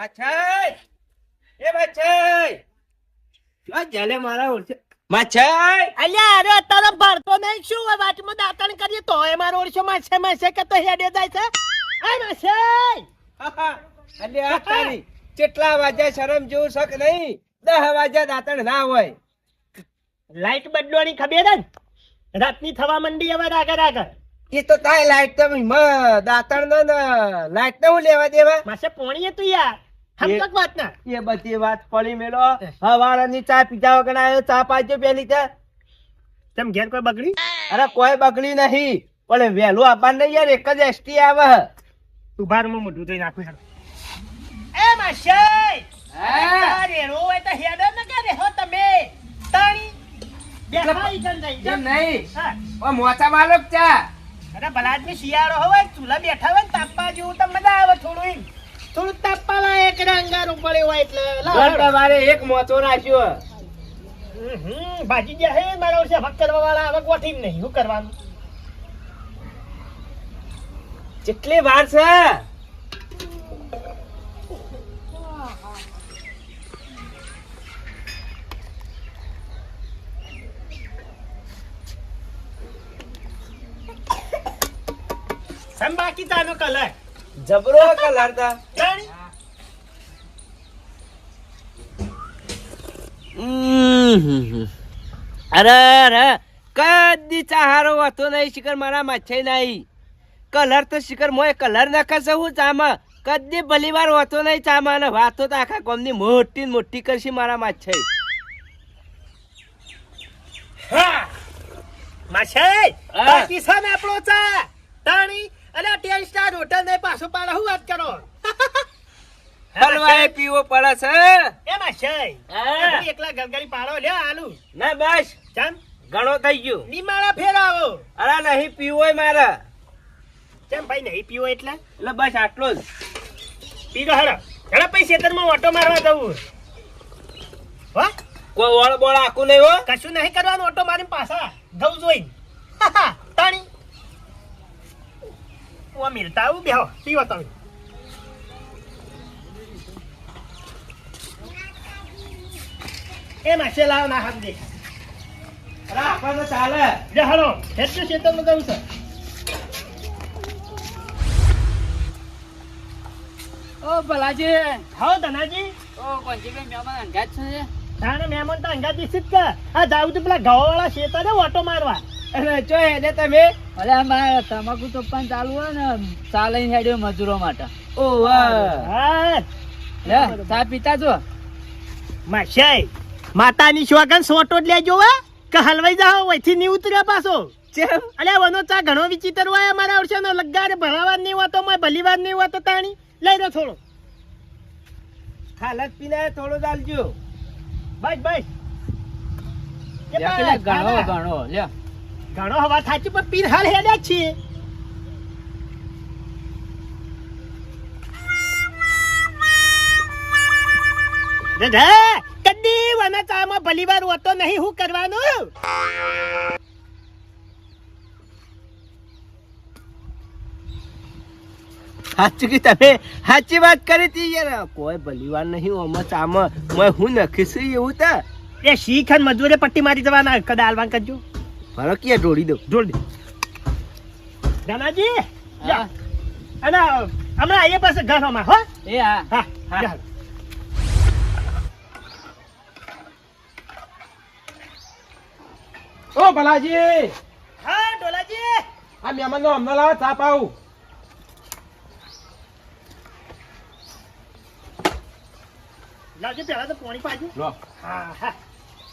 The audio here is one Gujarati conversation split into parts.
માછાઈ! એ માછાઈ! જો જલે મારા ઓળશે માછાઈ! અલ્યા અરે અત્યારે ભરતો નહીં શું હોય વાટમાં દાંતણ કરીએ? તો એ મારો ઓળશો માછે માસે કે તો હેડે જાય છે? આ માસે અલે તારી કેટલા વાગ્યા શરમ જેવું શક નહીં? દહ વાગ્યા દાંતણ ના હોય. લાઈટ બદલવાની ખબર ને? રાતની થવા મંડી હવે આગળ આગળ એ તો તાય લાઈટ તો મ દાંતણ નો લાઈટ ને હું લેવા દેવા? માસે પોણીએ તું યાર. એ બધી વાત પડી મેલો. હવાળાની ચા પીધા વગર આવ્યો ચા પાજો પેલી તે. તેમ ઘેર કોઈ બગડી? અરે કોઈ બગડી નહીં પણ વહેલું આપવા નહીં યાર એક જ એસટી આવે. તું બારમાં મોઢું ધોઈ નાખું હેડ. એ હોય તો હેડો ને કે રેહો તમે. તાણી બેઠા ઈ કન નહીં. ઓ મોચા માલક ચા. અરે ભલાદમી શિયાળો હોય ચૂલા બેઠા હોય ને તાપવા જેવું તો મજા આવે થોડું થોડું તાપવા લાયક અંગારું પડે હોય એટલે. ઘર. તમારે એક મોચો રાખ્યો. હમ, હમ, ભાજી ગયા હે મારા વર્ષે હક કરવા વાળા હવે ગોઠી નહીં શું કરવાનું? કેટલી વાર છે? સમ બાકી તાનો કલર. જબરો કા તા જાણી? અરે અરે કદી ચાહારો હતો નહીં શિખર મારા માછે નહીં. કલર તો શિખર મોય કલર નખાશે હું ચામાં. કદી ભલી વાર હોતો નહીં ચામાં ને વાતો તો આખા કોમની મોટી મોટી કરશે મારા માછે. હા. માશે હા. બાકી છે આપણો ચા તાણી અને ટેન સ્ટાર હોટલ ને પાછો પાડે હું વાત કરો? હલવાએ પીવો પડે છે. એ માશે હા. એકલા ગલગલી પાડો લે આલુ. ના બસ. ચાલ ઘણો થઈ ગયું. નિમાળા ફેરાવો અરે નહીં પીવો મારે. કેમ ભાઈ નહીં પીવો એટલે? એટલે બસ આટલો જ. પીજો હડો હેડો પછી ખેતરમાં ઓટો મારવા જવું હો? કોઈ ઓળ બોળ આખું નહીં હો. કશું નહીં કરવાનું ઓટો મારીને પાછા જવું જોઈ તાણી. હું મિલતા આવું બેહો પીવો તમે એ માસે લાવ ના હાથ દે તો ચાલે લે હળો હેઠું ખેતરમાં જવું છે ઓ ભલાજી હાઓ ધનાજી ઓ કોંજીભાઈ મહેમાન અંગાત છે તારે મહેમાન તો અંગા દીશી જ કે આ જાવું તું પેલા ઘઉંવાળા ખેતરે ઓટો મારવા અરે ચો એને તમે અરે અમારે તમાકુ ચોપ્પન ચાલુ હોય ને ચાલે હેડ્યો મજૂરો માટે. ઓ હા. ચા પીતા છો? માશાય માતાની શોગન સોટો જ લેજો હે. કે હલવાઈ જાઓ વહીથી નહીં ઉતર્યા પાછો. ચેમ? અલે વનો ચા ઘણો વિચિત્ર હોય અમારા વર્ષે નો લગારે ભરાવા નહીં હોતો મોય ભલી વાર નહીં હોતો તાણી. લઈ લો થોડો. હાલત પીને થોડો ચાલજો બસ બસ. ઘણો ઘણો લે ઘણો હવા થાચી પણ પીર હાલ હેડ્યા છીએ. દાદા, કદી વના હું કરવાનું? સાચું વાત કરી હતી યાર. કોઈ ભલીવાર નહીં ઓમાં ચામાં હું નખીશું તા. એ શીખન મજૂરે પટ્ટી મારી જવાના કદા આલવાન કરજો. ફરો કે ઢોળી દઉં? જોડ દાદાજી અને હમણાં એ પાસે ઘરમાં હો. એ હા. હા હા. ઓ ભલાજી. હા ડોલાજી આ મહેમાન નો હમણાં લાવો ચા આવું લાવજો પેલા તો પાણી પાજો લો. હા હા.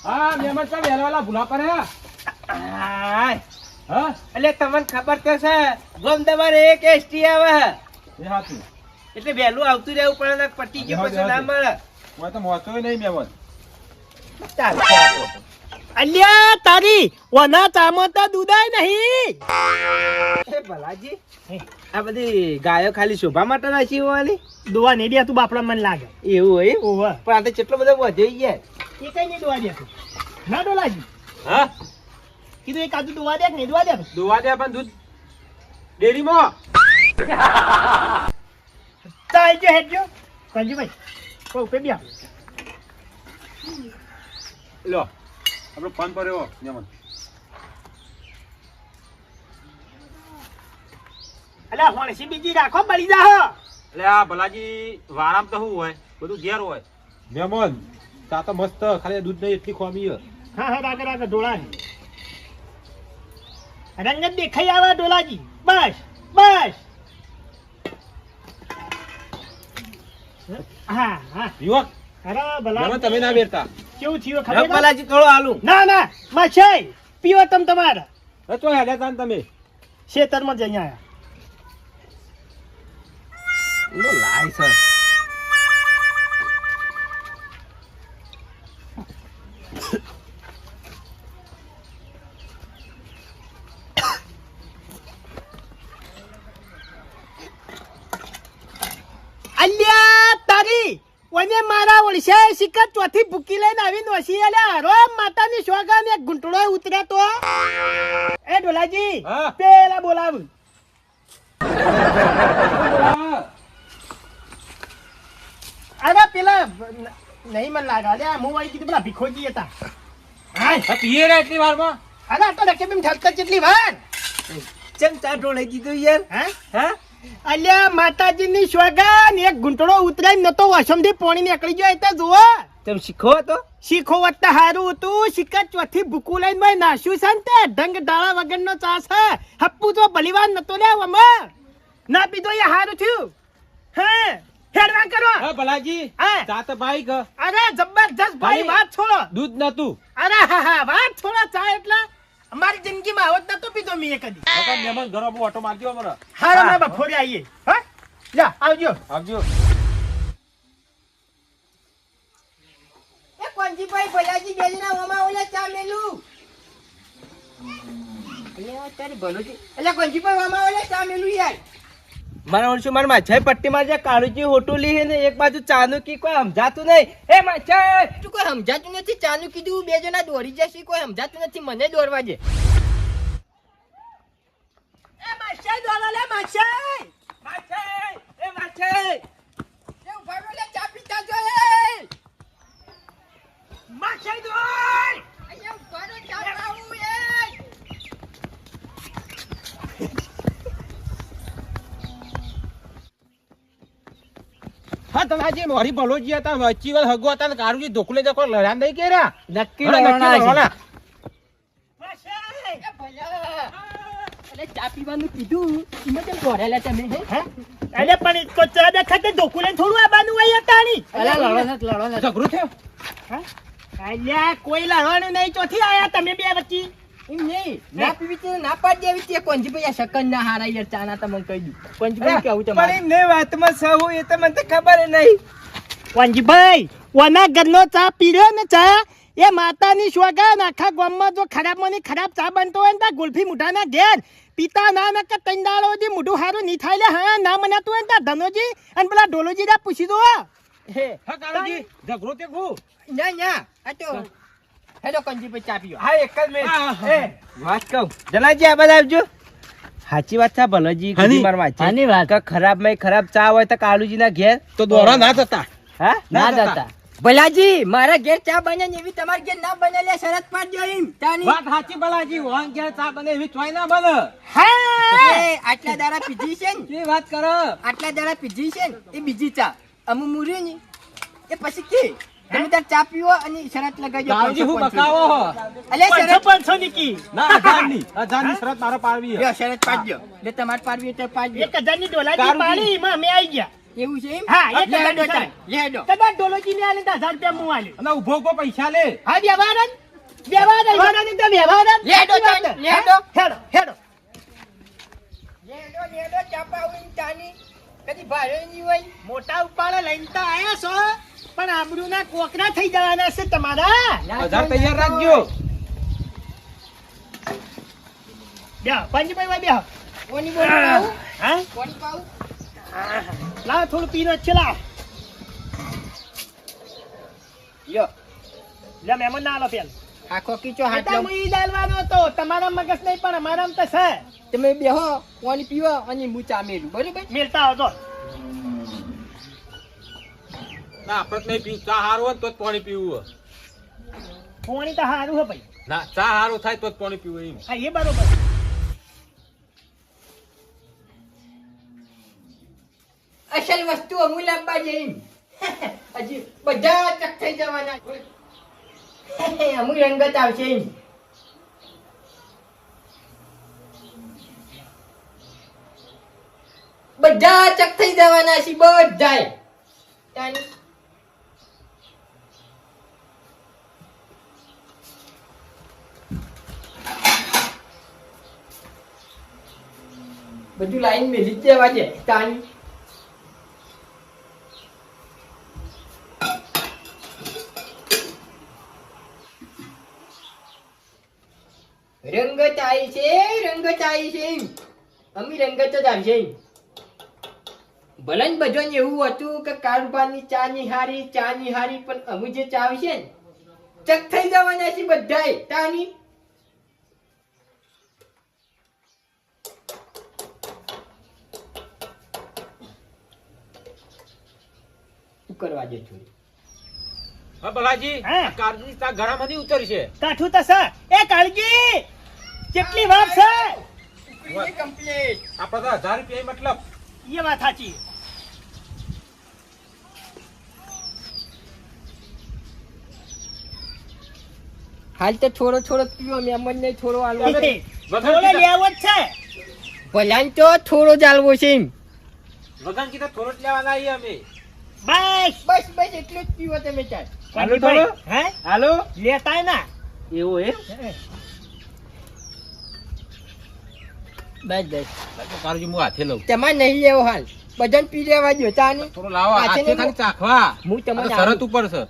હા મહેમાન સાહેબ વહેલા ભૂલા પડે. હા એટલે તમને ખબર તો છે ગમ તમારે એક એસટી આવે. એટલે વહેલું આવતું રહેવું પડે ને પટી ગયું પછી ના મળે. હું તો મોચોય નહીં મેવન અલ્યા તારી ઓના નહીં. એ ભલાજી આ બધી ગાયો ખાલી શોભા માટે રાખી હોવાની? દોવા નહીં દે તું બાપડા મને લાગે. એવું હોય ઓવા. પણ આ તો કેટલો બધો વધી ગયા એ કઈ નહીં દોવા દે તું. ના ડોલાજી. હા? કીધું એક કાજુ દુવા દે કે નહીં દુવા દે? દોવા દે પણ દૂધ ડેરીમાં? જો હેડજો. કંજીભાઈ કો ઉપે બે લો આપણો ફોન કર્યો મેમન અલ્યા હોણસી બીજી રાખો બળી જા એટલે આ ભલાજી વારામ તો શું હોય? બધું ઘેર હોય. મેમન તા તો મસ્ત ખાલી દૂધ નહીં એટલી ખોમી. હા હા રાગે રાગે ડોળા રંગ જ દેખાઈ આવે ડોલાજી. બસ બસ. હા હા. યુવક અરે ભલા. તમે ના બેરતા. કેવું થયું ખબર? થોડો આલું ના ના માછાઈ પીવો તમ તમારા. હેડ્યા તમે. ખેતરમાં જઈ આયા. લાય છે અલ્યા તારી વને મારા સિક્કા ચોથી ભૂકી લઈને આવી નોસી અલ્યા રો માતાની શોગા ને ઘૂંટડો ઉતરે તો. એ ડોલાજી હા. પેલા બોલાવ. અરે પેલા નહીં મને લાગે. અલ્યા હું વાળી કીધું પેલા ભીખોજી હતા. આ પીએ રે એટલી વારમાં? અરે આ તો રકે બેમ ઠલકર જેટલી વાર. ચમ ચા ઢોળાઈ દીધું યાર? હા? હા? અલ્યા માતાજીની સોગાન એક ઘૂંટડો ઉતરાઈ નતો વસમથી પોણી નીકળી જાય તો જુઓ. તમે શીખો તો. શીખો વત્તા હારું હતું. શીખા ચોથી ભૂકું લઈને ભાઈ નાશ્યું છે ને તે. ઢંગ ડાળા વગરનો ચા છે. હપ્પુ તો ભલીવાર નતો લે આમાં ના પીધો એ હારું થયું. હે હેડવા કરો. હા ભલાજી. હા. ચા તો ભાઈ ગ અરે જબરજસ્ત ભાઈ. વાત છોડો. દૂધ નતું. અરે હા હા વાત છોડો ચા એટલે. અમારી જિંદગીમાં આવત નતો પીધો મેં કદી. કાકા મેમન ઘરો બહુ ઓટો મારજો અમારે. હારો ના બફોરે આવીએ. હા? જા આવજો. આવજો. એ કોંજીભાઈ ભલાજી બેલીના ઓમાં ઓલે ચા મેલું. અલ્યા તારી ભલોજી અલ્યા કોંજીભાઈ ઓમાં ઓલે ચા મેલું યાર. મારા ઓળશું મારા માછાઈ પટ્ટીમાં જે કાળુજી હોટુલી છે ને એક બાજુ ચાનું કી કોઈ સમજાતું નહીં. એ માછાઈ તું કોઈ સમજાતું નથી? ચાનું કીધું બે જણા દોડી જશે કોઈ સમજાતું નથી? મને દોરવા દે. એ માછાઈ દોડો લે માછાઈ માછાઈ એ માછાઈ ચા પીતા જોઈએ માછાઈ દોડ ચા પાવું એ હા તમે આજે મારી ભલોજી હતા વચ્ચી વાર હગો હતા કારુજી ઢોકલે જકો લડ્યા નહીં કર્યા? નક્કી લડવાના છે. લડવાના. માછાઈ એ ભલા. અરે ચા પીવાનું કીધું. એમાં કેમ દોડેલા તમે હે? અરે પણ ઈ ચા દેખાતે ઢોકું થોડું આવવાનું હોય તાણી અલા લડો નથી લડો નથી ઝઘડો થયો? અલ્યા કોઈ લડવાનું નહીં. ચોથી આયા તમે બે વચ્ચે. એમ નહીં. ના પીવી તો ના પાડી દેવી તે કોંજીભાઈ આ શકન ના હારા યાર ચા તમને કહી દઉં. કોંજીભાઈ કેવું પણ તમારે એમને વાતમાં સહુ એ તો મને તો ખબર ય નહીં વાંજીભાઈ ઓના ઘરનો ચા પીર્યો ને ચા? એ માતાની સોગાન આખા ગામમાં જો ખરાબમાં ની ખરાબ ચા બનતો હોય ને તો ગુલ્ફી મુઠાના ઘેર. પિતા ના ના કે તંડાળો દાડો મુઢું હારું ની થાય લે હા ના મનાતું હોય ને તો ધનોજી અને પેલા ડોલોજી પૂછી દો. હે. હા કારુજી ઝઘડો તે ના ના આ તો હેલો કોંજીભાઈ ચા પીઓ હા એક જ મિનિટ. એ. વાત કહું. જલાજી આ બધા આવજો. સાચી વાત છે ભલોજી હાની? માર. આની વાત. ખરાબમાં ખરાબ ચા હોય તો કાલુજી ના ઘેર. તો દોરા ના જતા. હા? ના જતા. ભલાજી મારા ઘેર ચા બને એવી તમારા ઘેર ના બને લે શરત પાડજો એમ. તાની વાત સાચી ભલાજી. વાન ઘેર ચા બને એવી ચોય ના બને. હા! એ આટલા દાડા પીધી છે ને? કેવી વાત કરો? આટલા દાડા પીધી છે ને? એ બીજી ચા. અમુ મુરી ને. એ પછી કે? તમે ત્યાં ચા પીવો અને શરત લગાવજો કારુજી હું બકાવો હો. અલે શરત પાંચસો નીકી. ના હજારની. હજારની શરત મારે પાડવી હે. શરત પાડજો. લે તમારે પાડવી તો પાડજો. 1000 ની ડોલાજી કારુજી. પાડી માં મે આવી ગયા. એવું છે એમ? હા, એક હજાર હેડો લે દો કદા ડોલોજી ને આલે તો હજાર રૂપિયા હું આલે. અને ઊભો ઊભો પૈસા લે. હા વ્યવહાર વ્યવહાર વ્યવહાર જ તો વ્યવહાર જ. લે છે. લે દો હેડો હેડો. લે દો લે દો ચાપા પાવાની ચાની. કદી ભારે નહીં હોય. મોટા ઉપાડે લઈને તો આયા છો. પણ આબરૂ ના કોકરા થઈ જવાના છે તમારા. હજાર તૈયાર રાખજો. બે પંજભાઈ બે કોની બોલ હા. કોની પાઉ? લાવ થોડું પીનો છે લાવ. યો લે મેમન ના આલો પેલ. આખો કીચો હાથ એટલે હું ઈ ડાલવાનો તો તમારા મગજ નહીં પણ અમારા તો છે. તમે બેહો કોની પીવો અને હું ચા મેલું. બરોબર? મેલતા આવજો. ના આપણે નહીં પીવું. ચા હારું હોય તો જ પાણી પીવું હોય. પોણી તો સારું હે ભાઈ. ના ચા હારું થાય તો જ પાણી પીવું એમ. હા એ બરોબર. અસલ વસ્તુ અમૂલ લાવવા જઈ હજી બધા ચક થઈ જવાના. અમૂલ રંગત આવશે એમ. બધા ચક થઈ જવાના છે બધાય. બધું લાઈન મેલી જ દે તાની રંગત આવી છે રંગત આવી છે અમી રંગત જ આવશે ભલે બધું એવું હતું કે કારોબારની ચા ની હારી ચા ની હારી પણ અમુ જે ચા આવશે ને ચક થઈ જવાના છે બધાય તાની કરવા દે છોરી હા બલાજી હા. કાળજી તા ગળામાં નહીં ઉતરશે. કાઠું તા સર. એ કાળજી કેટલી વાર છે? કમ્પ્લીટ આપણે તો હજાર રૂપિયા મતલબ. એ વાત સાચી. હાલ તો થોડો થોડો પીવો મેમન ને થોડો આલવો. થોડો લેવો જ છે. ભલાન તો થોડો જ આલવો છે એમ. વગન કીધા થોડો જ લેવાના આવીએ અમે. બસ. બસ બસ એટલું જ પીવો તમે ચાલ. હાલો થોડો. હે? હાલો? લેતા ના. એવું એ બસ બસ કાળજી હું હાથે લઉં. તમારે નહીં લેવો હાલ. બધાને પી લેવા દો ચાની થોડો લાવો હાથે ખાલી ચાખવા. હું તમને શરત ઉપર છે.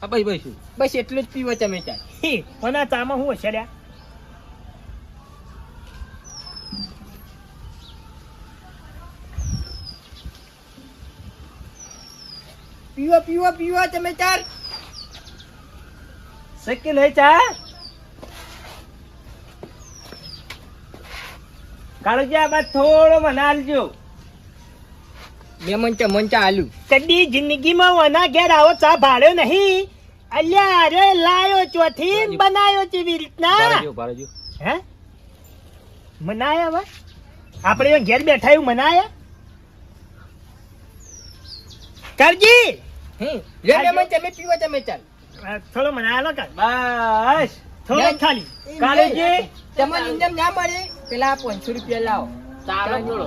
બસ ભાઈ બસ એટલું જ પીવો તમે ચાલ. હી, આ ચામાં હું હશે લ્યા? પીવો પીવા પીવા તમે ચાલ. શક્ય નહીં ચા? કાળુજી આ બાદ થોડો મને મેમન મંચા ચા આલુ. કદી જિંદગીમાં વના ઘેર આવો ચા ભાડ્યો નહીં. અલ્યા અરે લાયો ચોથી બનાયો ચેવી રીતના. હે? મનાયા હવે આપણે ઘેર બેઠા એવું મનાયા? કરજી! હે લે મેમન તમે પીવો તમે ચાલ. આ થોડો મનાયા કાલ. બસ. થોડો ખાલી કાળુજી તમને ઇન્દમ ના મળે. પેલા પાંચસો રૂપિયા લાવો. ચાલો થોડો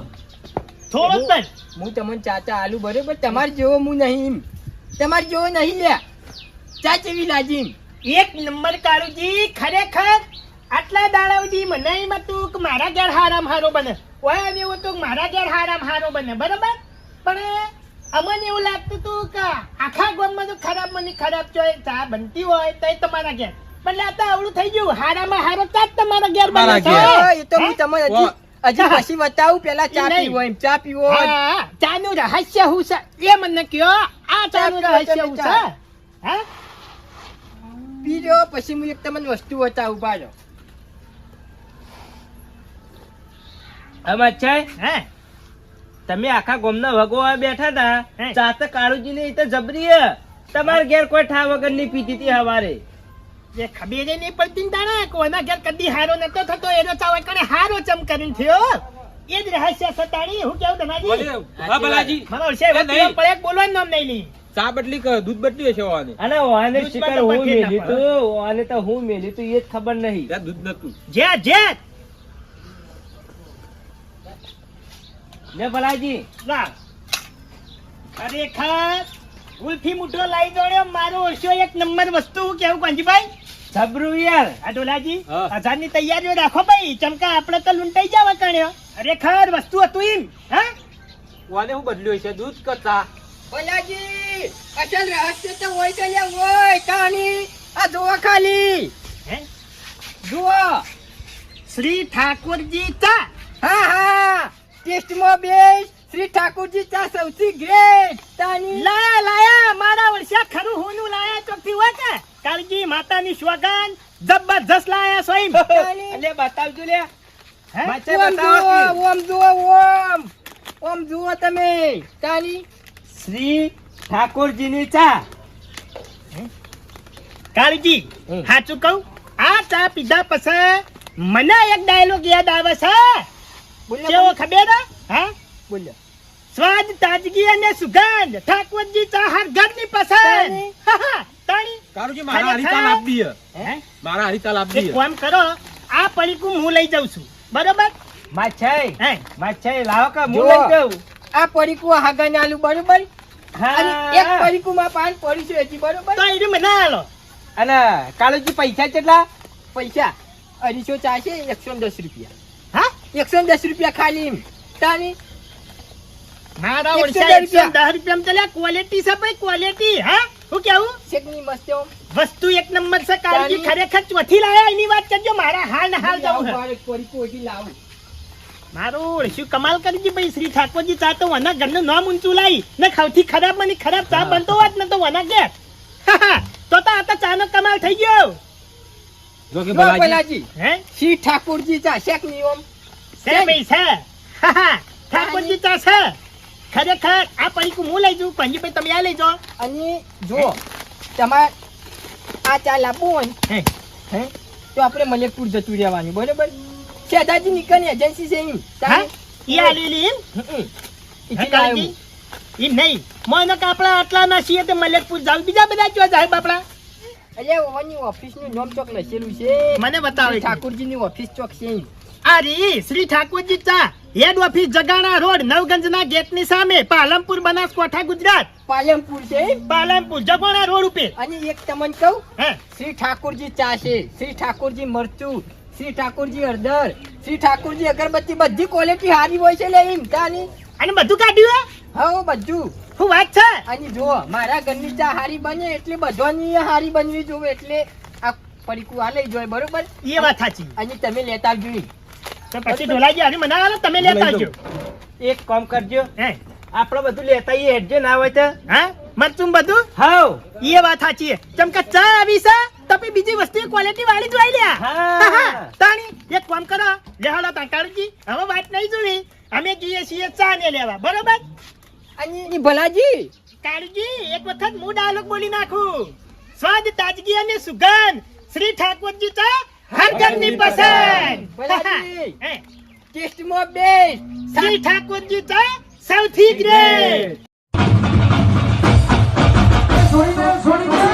થોડો જ હું તમને ચાચા આલુ બરોબર? તમારે જેવો હું નહીં એમ. તમારે જેવો નહીં લ્યા. ચા ચેવી લાજી એક નંબર કાળુજી ખરેખર આટલા દાડા સુધી મને એમ હતું કે મારા ઘેર હારામ હારો બને. ઓય એમ એવું હતું મારા ઘેર હારામ હારો બને. બરોબર? પણ અમને એવું લાગતું હતું કે આખા ગામમાં તો ખરાબ મને ખરાબ ચોય ચા બનતી હોય તો તમારા ઘેર. પણ આ તો આવડું થઈ ગયું. હારામાં હારો ચા તમારા ઘેર બને છે. એ તો હું તમને હજી હજી પછી બતાવું. પેલા ચા પીવો એમ ચા પીવો. ચા નું રહસ્ય હું છે? એ મને કયો. આ ચા નું રહસ્ય હું છે. હા? પીજો પછી હું એક તમને વસ્તુ બતાવું પાડો આમાં છે? હે? તમે આખા ગોમના ભગવા બેઠા હતા હે. ચા તો કાળુજી ને તો જબરી હે. તમારા ઘેર કોઈ ઠા વગરની પીતી હતી હવારે. જે ખબર નહીં પડતી ને તારે કોના ઘેર કદી હારો નતો થતો એનો ચાવડ કણે હારો ચમ કરીને થયો. એ જ રહસ્ય સતાણી હું કેવું તમારી? હા બલાજી મારો છે પડે બોલવાનું નામ નહીં લી? ચા બટલી દૂધ બટલી હશે વાની અને ઓને શિકાર હું મેલી તો ઓને તો હું મેલી તો એ જ ખબર નહીં. ત્યાં દૂધ નતું. જે જે ને ભલાજી લા. ખરેખર ગુલ્ફી મુઠો લાવી દોડ્યો મારો ઓછો એક નંબર વસ્તુ કેવું કાંજીભાઈ જબરું યાર. આ ડોલાજી હજાર હજારની તૈયારીઓ રાખો ભાઈ. ચમકા આપણે તો લૂંટાઈ જાવ કણ્યો ખરેખર વસ્તુ હતું એમ હા? વાને હું બદલ્યો છે દૂધ કરતા. ભલાજી અસલ રહસ્ય તો હોય તો લે હોય કાની? આ જુઓ ખાલી. હે? જુઓ. શ્રી ઠાકોરજી ચા હા હા. ટેસ્ટમાં બેસ્ટ શ્રી ઠાકોરજી ચા સૌથી ગ્રેટ તાની લાયા લાયા મારા વર્ષા ખરું હોનું લાયા ચોકથી હોય કે? કાળજી માતાની સ્વગન. જબરજસ્ત લાયા સ્વયં. એટલે બતાવજો લે ઓમ બતાવો જુઓ ઓમ ઓમ. ઓમ જુઓ તમે. તાની શ્રી ઠાકોરજીની ચા. કાળજી. સાચું કહું આ ચા પીધા પછી મને એક ડાયલોગ યાદ આવે છે. કેવો ખબર હા? બોલ્યો. સ્વાદ તાજગી અને સુગંધ. ઠાકોરજી ચા હર ઘરની પસંદ. તાણી. હા, હા, તાણી. કારુજી મારા હરિતાલ આપ દીએ હે? મારા હરિતાલ આપ એક દીએ કામ કરો આ પડીકું હું લઈ જાઉં છું. બરોબર? માછાઈ હે? માછાઈ લાવો કે હું લઈ જાઉં. આ પડીકું હાગાને આલુ બરોબર? હા. એક હા પડીકુમાં પાન પડી છે હજી બરોબર? તો એને મને આલો. અને કાલુજી પૈસા કેટલા? પૈસા અઢીસો ચા છે એકસો દસ રૂપિયા. એકસો દસ રૂપિયા ખાલી તાની? મારા એકસો દસ એકસો રૂપિયા. દસ રૂપિયા ચાલ્યા ક્વોલિટી છે ભાઈ ક્વોલિટી હા? હું કેવું? શેકની મસ્ત. વસ્તુ એક નંબર છે કાળજી. ખરેખર ચોથી લાયા એની વાત કરજો મારા હાલ ને હાલ જવું લાવું બાર લાવું. મારું શું કમાલ કરી ભાઈ શ્રી ઠાકોરજી ચા તો વના ઘરનું નામ ઊંચું લાવી ને સૌથી ખરાબ મને ખરાબ ચા બનતો હોત ને તો વના તો તો આ તો ચાનો કમાલ થઈ ગયો. જો ભલાજી. હે? શ્રી ઠાકોરજી ચા શેકની ઓમ ભાઈ છે. હા, ચા છે. ખરેખર આ પડીકું હું લઈ જઉં? પંજીભાઈ તમે આ લઈ જાઓ. અને જો તમારે આ ચા લાવવું હોય ને, હે હે. તો આપણે મલેકપુર જતું રહેવાનું બરોબર? શેઠાજી નીકળની એજન્સી છે એમ. હા? ઈ આ લીલી એમ? હમ. એમ નહીં. મને કે આપણા આટલા ના છીએ તો મલેકપુર જાવ. બીજા બધા જો જાય આપણા? એટલે ઓની ઓફિસનું નામ ચોક લખેલું છે. મને બતાવે. ઠાકોરજીની ઓફિસ ચોક છે એમ. આ રી શ્રી ઠાકોરજી ચા. હેડ ઓફિસ જગાણા રોડ નવગંજના ગેટની સામે પાલનપુર બનાસકાંઠા ગુજરાત. પાલનપુર છે? પાલમપુર જગોણા રોડ ઉપર. અને એક તમને કહું હે? શ્રી ઠાકોરજી ચા છે શ્રી ઠાકોરજી મરચું શ્રી ઠાકોરજી હળદર શ્રી ઠાકોરજી અગરબત્તી બધી ક્વોલિટી સારી હોય છે લે એમ તાની અને બધું કાઢ્યું હે? બધું. શું વાત છે? અને જો મારા ઘરની ચા હારી બને એટલે બધાની હારી બનવી જોવે એટલે આ પડીકું આ લઈ જોઈએ બરોબર? એ વાત સાચી. અને તમે લેતા આવજો. તો પછી ઢોલાજી આને મને આલો તમે લેતા આવજો. એક કામ કરજો. હે? આપણે બધું લેતા આવીએ હેડજો ના હોય તો. હા? મરચું બધું? હાઉ એ વાત સાચી છે. ચમ કે ચા આવી છે તો બીજી વસ્તુ ક્વોલિટી વાળી જોઈ લ્યા. તાણી એક કામ કરો. લેહાડો તાંકાળજી હવે વાત નહીં જોડી અમે જઈએ છીએ ચા ને લેવા. બરોબર? અને ભલાજી. કાળજી એક વખત હું ડાયલોગ બોલી નાખું. સ્વાદ તાજગી અને સુગંધ. શ્રી ઠાકોરજી ચા હર ઘરની પસંદ. ટેસ્ટમાં બેસ્ટ. શ્રી ઠાકોરજી તો સૌથી ગ્રેટ છોડી દે છોડી દે